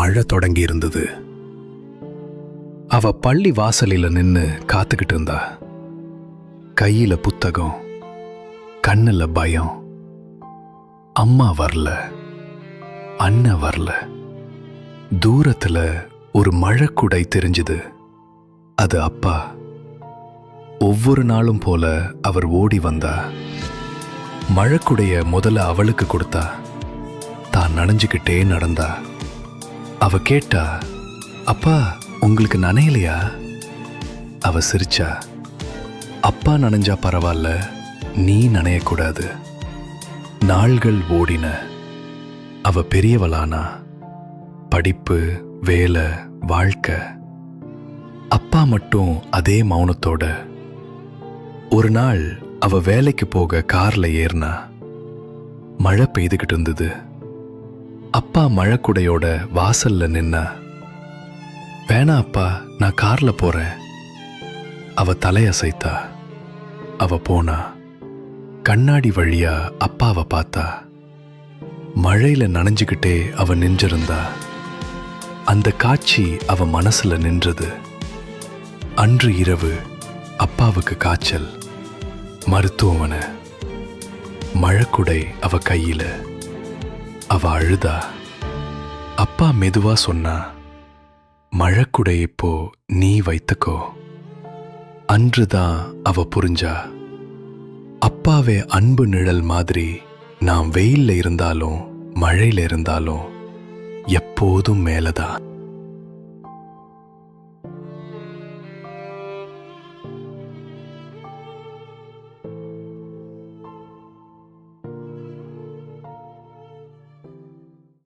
மழை தொடங்கி இருந்தது அவ பள்ளி வாசலில நின்னு காத்துக்கிட்டு இருந்தா. கையில புத்தகம் கண்ணுல பயம். அம்மா வரல அண்ணன் வரல. தூரத்துல ஒரு மழைக்குடை தெரிஞ்சுது. அது அப்பா. ஒவ்வொரு நாளும் போல அவர் ஓடி வந்தா. மழைக்குடைய முதல்ல அவளுக்கு கொடுத்தா. தான் நனைஞ்சுக்கிட்டே நடந்தா. அவ கேட்டா அப்பா உங்களுக்கு நனையலையா? அவ சிரிச்சா அப்பா நனைஞ்சா பரவாயில்ல நீ நனையக்கூடாது. நாள்கள் ஓடின. அவ பெரியவளானா படிப்பு வேலை வாழ்க்கை. அப்பா மட்டும் அதே மௌனத்தோட. ஒரு நாள் அவ வேலைக்கு போக கார்ல ஏறினா மழை பெய்துகிட்டு இருந்தது. அப்பா மழைக்குடையோட வாசல்ல நின்னா வேணா அப்பா நான் கார்ல போறேன். அவ தலையசைத்தா. அவ போனா கண்ணாடி வழியா அப்பாவை பார்த்தா. மழையில நனைஞ்சுக்கிட்டே அவ நின்றிருந்தா. அந்த காட்சி அவ மனசுல நின்றது. அன்று இரவு அப்பாவுக்கு காய்ச்சல். மருத்துவமனை. மழைக்குடை அவ கையில. அவ அழுதா. அப்பா மெதுவா சொன்னா மழக்குடை இப்போ நீ வைத்துக்கோ. அன்றுதான் அவ புரிஞ்சா அப்பாவே அன்பு நிழல் மாதிரி நாம் வெயில்ல இருந்தாலும் மழையில இருந்தாலும் எப்போதும் மேலதான்.